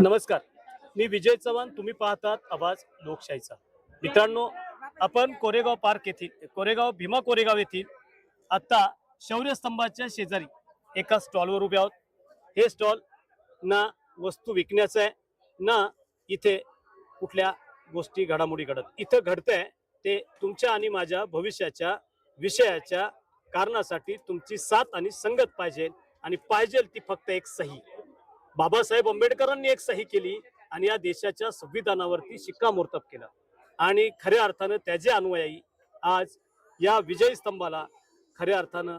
नमस्कार. मी विजय चव्हाण तुम्ही पाहतात आवाज लोकशाहीचा. मित्रांनो आपण कोरेगाव पार्क येथील कोरेगाव भीमा कोरेगाव येथील आत्ता शौर्यस्तंभाच्या शेजारी एका स्टॉलवर उभे आहोत. हे स्टॉल ना वस्तू विकण्याचं आहे ना इथे कुठल्या गोष्टी घडामोडी घडत. इथं घडतंय ते तुमच्या आणि माझ्या भविष्याच्या विषयाच्या कारणासाठी तुमची साथ आणि संगत पाहिजे आणि पाहिजे ती फक्त एक सही. बाबासाहेब आंबेडकरांनी एक सही केली आणि या देशाच्या संविधानावरती शिक्कामोर्तब केलं. आणि खऱ्या अर्थानं त्याचे अनुयायी आज या विजय स्तंभाला खऱ्या अर्थानं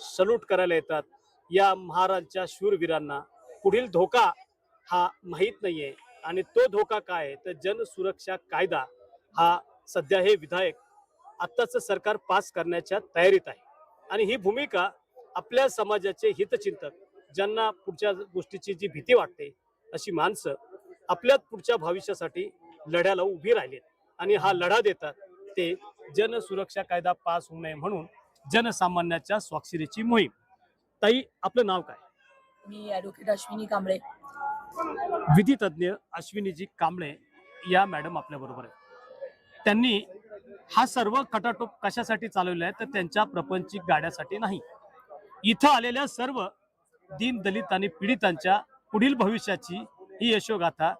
सल्यूट करायला येतात. या महाराजच्या शूरवीरांना पुढील धोका हा माहीत नाहीये. आणि तो धोका काय आहे? तर जनसुरक्षा कायदा हा सध्या हे विधायक आत्ताचं सरकार पास करण्याच्या तयारीत आहे. आणि ही भूमिका आपल्या समाजाचे हितचिंतक ज्यांना पुढच्या गोष्टीची जी भीती वाटते अशी माणसं आपल्या पुढच्या भविष्यासाठी लढ्याला उभी राहिलेत. आणि हा लढा देतात ते जनसुरक्षा कायदा पास होऊ नये म्हणून जनसामान्याच्या स्वाक्षरीची मोहीम. ताई आपलं नाव काय? मी ॲडव्होकेट अश्विनी कांबळे. विधी तज्ज्ञ अश्विनीजी कांबळे या मॅडम आपल्या बरोबर आहेत. त्यांनी हा सर्व खटाटोप कशासाठी चालवला आहे? तर त्यांच्या प्रपंचिक गाड्यासाठी नाही. इथं आलेल्या सर्व दीन दलित आणि पीडितांच्या पुढील भविष्याची ही यशोगाथा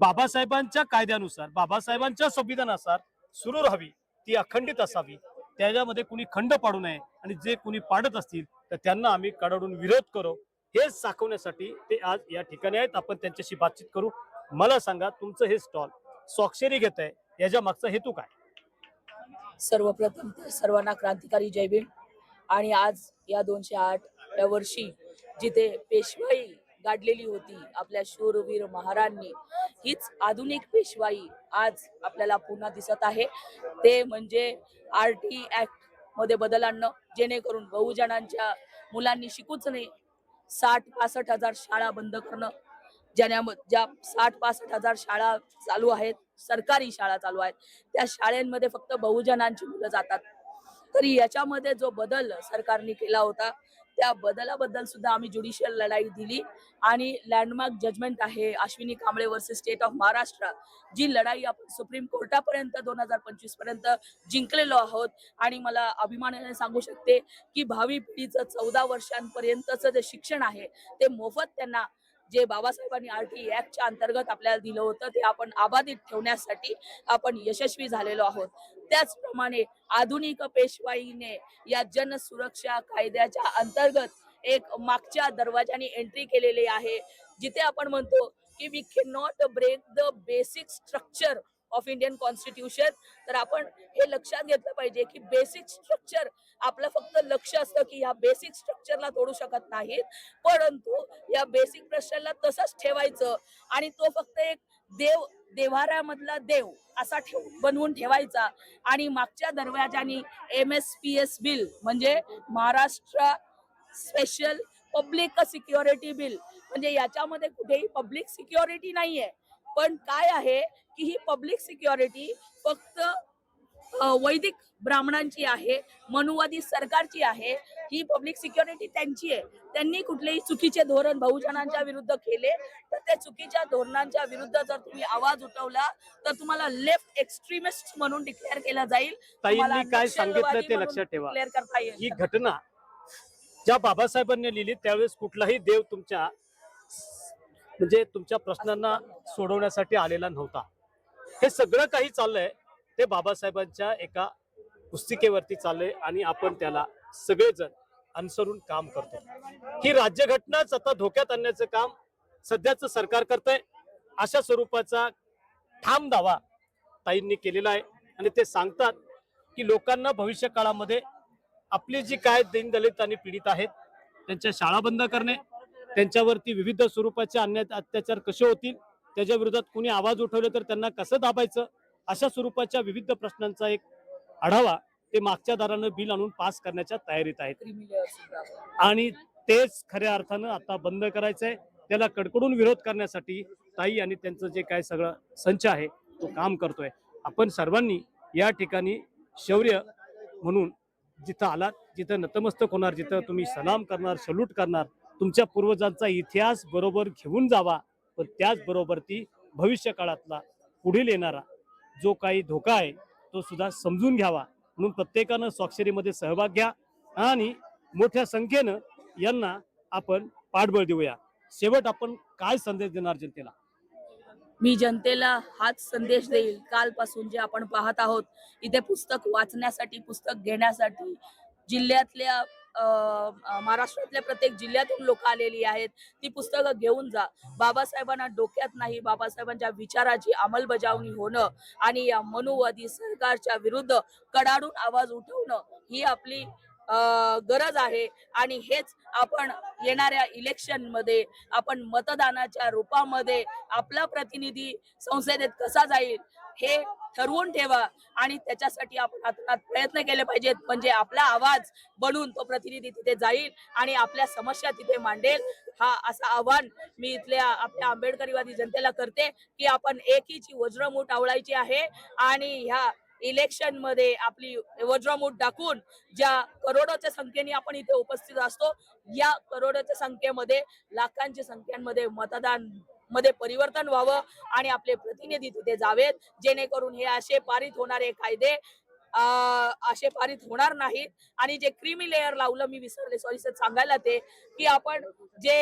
बाबासाहेबांच्या कायद्यानुसार बाबासाहेबांच्या संविधानानुसार सुरू राहावी ती अखंडित असावी. त्याच्यामध्ये कुणी खंड पाडू नये आणि जे कुणी पाडत असतील तर त्यांना आम्ही कडाडून विरोध करू. हे दाखवण्यासाठी ते आज या ठिकाणी आहेत. आपण त्यांच्याशी बातचीत करू. मला सांगा तुमचं हे स्टॉल स्वाक्षरी घेत आहे याच्या मागचा हेतू काय? सर्वप्रथम सर्वांना क्रांतिकारी जय भीम. आणि आज या दोनशे आठ या वर्षी जिथे पेशवाई गाडलेली होती आपल्या शूरवीर महारांनी हीच आधुनिक पेशवाई आज आपल्याला पुन्हा दिसत आहे. ते म्हणजे आर टी ऍक्टमध्ये बदल आणणं जेणेकरून बहुजनांच्या मुलांनी शिकूच नाही साठ पासष्ट हजार शाळा बंद करणं ज्या ज्या साठ पासष्ट हजार शाळा चालू आहेत सरकारी शाळा चालू आहेत त्या शाळेमध्ये फक्त बहुजनांची मुलं जातात. तरी याच्यामध्ये जो बदल सरकारने केला होता त्या बदलाबद्दल सुद्धा आम्ही ज्युडिशियल लढाई दिली. आणि लँडमार्क जजमेंट आहे Ashwini Kamble versus state of Maharashtra जी लढाई आपण सुप्रीम कोर्टापर्यंत दोन हजार पंचवीसपर्यंत जिंकलेलो आहोत. आणि मला अभिमानाने सांगू शकते की भावी पिढीचं चौदा वर्षांपर्यंतचं जे शिक्षण आहे ते मोफत त्यांना जे बाबासाहेबांनी आर टी ऍक्टच्या अंतर्गत आपल्याला दिलं होतं ते आपण अबाधित ठेवण्यासाठी आपण यशस्वी झालेलो आहोत. त्याचप्रमाणे आधुनिक पेशवाईने या जनसुरक्षा कायद्याच्या अंतर्गत एक मागच्या दरवाजाने एंट्री केलेली आहे. जिथे आपण म्हणतो की we can not break the basic structure of Indian constitution तर आपण हे लक्षात घेतलं पाहिजे की बेसिक स्ट्रक्चर आपलं फक्त लक्ष असतं की या बेसिक स्ट्रक्चरला तोडू शकत नाहीत. परंतु या बेसिक प्रश्नाला तसंच ठेवायचं आणि तो फक्त एक देव देवाऱ्यामधला देव असा ठेव बनवून ठेवायचा. आणि मागच्या दरवाजानी M S P S bill म्हणजे Maharashtra special public security bill म्हणजे याच्यामध्ये कुठेही पब्लिक सिक्युरिटी नाहीये. पण काय आहे? की ही पब्लिक सिक्युरिटी फक्त वैदिक ब्राह्मणांची आहे मनुवादी सरकारची आहे ही पब्लिक सिक्युरिटी त्यांची आहे. त्यांनी कुठलेही चुकीचे धोरण बहुजनांच्या विरुद्ध केले तर त्या चुकीच्या धोरणांच्या विरुद्ध जर तुम्ही आवाज उठवला तर तुम्हाला लेफ्ट एक्स्ट्रीमिस्ट म्हणून डिक्लेअर केला जाईल. तुम्हाला ताईंनी काय सांगितलं नक्षलवादी ते म्हणून लक्षात ठेवा. declare करता येईल. ही घटना ज्या बाबासाहेबांनी लिहिली त्यावेळेस कुठलाही देव तुमच्या म्हणजे तुमच्या प्रश्नांना सोडवण्यासाठी आलेला नव्हता. हे सगळं काही चाललंय ते बाबासाहेबांच्या एका पुस्तिकेवरती चाललंय आणि आपण त्याला सगळेजण अनुसरून काम करतो. ही राज्यघटनाच आता धोक्यात आणण्याचं काम सध्याचं सरकार करतंय. अशा स्वरूपाचा ठाम दावा ताईंनी केलेला आहे आणि ते सांगतात की लोकांना भविष्य काळामध्ये आपली जी काय दीनदलित आणि पीडित आहेत त्यांच्या शाळा बंद करणे त्यांच्यावरती विविध स्वरूपाचे अन्याय अत्याचार कसे होतील त्याच्या विरोधात कुणी आवाज उठवले तर त्यांना कसं दाबायचं? अशा स्वरूपाच्या विविध प्रश्नांचा एक आढावा ते मागच्या दारानं बिल आणून पास करण्याच्या तयारीत आहेत. आणि तेच खऱ्या अर्थानं आता बंद करायचंय. त्याला कडकडून विरोध करण्यासाठी ताई आणि त्यांचं जे काय सगळं संच आहे तो काम करतोय. आपण सर्वांनी या ठिकाणी शौर्य म्हणून जिथं आलात जिथं नतमस्तक होणार जिथं तुम्ही सलाम करणार सल्यूट करणार तुमच्या पूर्वजांचा इतिहास बरोबर घेऊन जावा. पण त्याचबरोबर ती भविष्य काळातला पुढील येणारा जो काही धोका आहे तो सुद्धा समजून घ्यावा. म्हणून प्रत्येकानं स्वाक्षरीमध्ये सहभाग घ्या आणि मोठ्या संख्येनं यांना आपण पाठबळ देऊया. शेवट आपण काय संदेश देणार जनतेला? मी जनतेला हाच संदेश देईल. कालपासून जे आपण पाहत आहोत इथे पुस्तक वाचण्यासाठी पुस्तक घेण्यासाठी जिल्ह्यातल्या महाराष्ट्रातल्या प्रत्येक जिल्ह्यातून लोक आलेली आहेत. ती पुस्तकं घेऊन जा. बाबासाहेबांना डोक्यात नाही. बाबासाहेबांच्या विचाराची अंमलबजावणी होणं आणि या मनुवादी सरकारच्या विरुद्ध कडाडून आवाज उठवणं ही आपली गरज आहे. आणि हेच आपण येणाऱ्या इलेक्शनमध्ये आपण मतदानाच्या रूपामध्ये आपला प्रतिनिधी संसदेत कसा जाईल हे ठरवून ठेवा आणि त्याच्यासाठी आपण हातात प्रयत्न केले पाहिजेत. म्हणजे आपला आवाज बनून तो प्रतिनिधी तिथे जाईल आणि आपल्या समस्या तिथे मांडेल. हा असं आव्हान मी इथल्या आपल्या आंबेडकरीवादी जनतेला करते की आपण एकीची वज्रमूठ आवळायची आहे आणि ह्या इलेक्शनमध्ये आपली वज्रमूठ दाखवून ज्या करोडोच्या संख्येने आपण इथे उपस्थित असतो या करोडोच्या संख्येमध्ये लाखांच्या संख्यांमध्ये मतदान मध्ये परिवर्तन व्हावं आणि आपले प्रतिनिधी तिथे जावेत जेणेकरून हे असे पारित होणारे कायदे असे पारित होणार नाहीत. आणि जे क्रिमी लेअर लावलं मी विसरले सॉरी सर सांगायला ते की आपण जे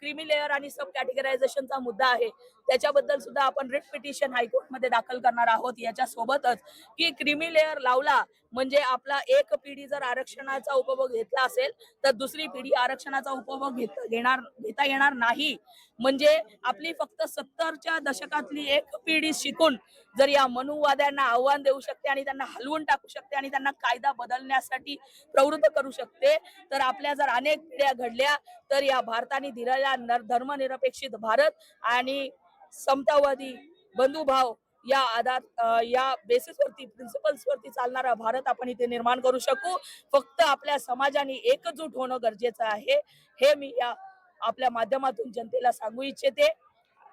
क्रिमी लेअर आणि सब कॅटेगरायझेशनचा मुद्दा आहे त्याच्याबद्दल सुद्धा आपण रिट पिटिशन हायकोर्टमध्ये दाखल करणार आहोत याच्या सोबतच की क्रिमी लेअर लावला म्हणजे आपला एक पिढी जर आरक्षणाचा उपभोग घेतला असेल तर दुसरी पिढी आरक्षणाचा उपभोग घेत घेणार घेता येणार नाही. म्हणजे आपली फक्त सत्तरच्या दशकातली एक पिढी शिकून जर या मनुवाद्यांना आव्हान देऊ शकते आणि त्यांना हलवून टाकू शकते आणि त्यांना कायदा बदलण्यासाठी प्रवृत्त करू शकते तर आपल्या जर अनेक पिढ्या घडल्या तर या भारताने दिलेला धर्मनिरपेक्षित भारत आणि समतावादी बंधुभाव या आधार या बेसिसवरती प्रिन्सिपल्स वरती चालणारा भारत आपण इथे निर्माण करू शकू. फक्त आपल्या समाजाने एकजूट होणं गरजेचं आहे. हे मी या आपल्या माध्यमातून जनतेला सांगू इच्छिते.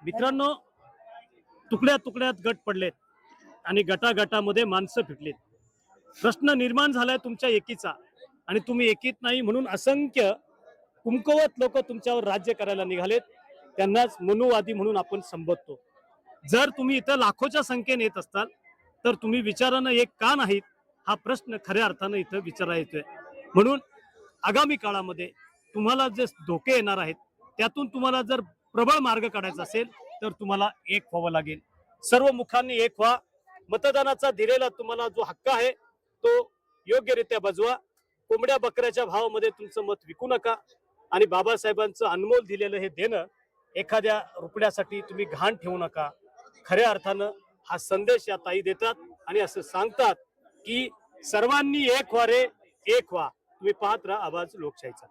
मित्रांनो तुकड्या तुकड्यात गट पडलेत आणि गटागटामध्ये माणसं फिटलीत. प्रश्न निर्माण झालाय तुमच्या एकीचा आणि तुम्ही एकीत नाही म्हणून असंख्य कुमकवत लोक तुमच्यावर राज्य करायला निघालेत. त्यांनाच मनुवादी म्हणून आपण संबोधतो. जर तुम्ही इथं लाखोच्या संख्येने येत असताल तर तुम्ही विचारानं एक का नाहीत हा प्रश्न खऱ्या अर्थानं इथं विचारा येतोय. म्हणून आगामी काळामध्ये तुम्हाला जे धोके येणार आहेत त्यातून तुम्हाला जर प्रबळ मार्ग काढायचा असेल तर तुम्हाला एक व्हावं लागेल. सर्व मुखांनी एक व्हा. मतदानाचा दिलेला तुम्हाला जो हक्क आहे तो योग्यरित्या बजवा. कोंबड्या बकऱ्याच्या भावामध्ये तुमचं मत विकू नका आणि बाबासाहेबांचं अनमोल दिलेलं हे देणं एखाद्या रुपड्यासाठी तुम्ही घाण ठेवू नका. खऱ्या अर्थानं हा संदेश या ताई देतात आणि असं सांगतात की सर्वांनी एक व्हा रे एक व्हा. तुम्ही पाहत राहा आवाज लोकशाहीचा.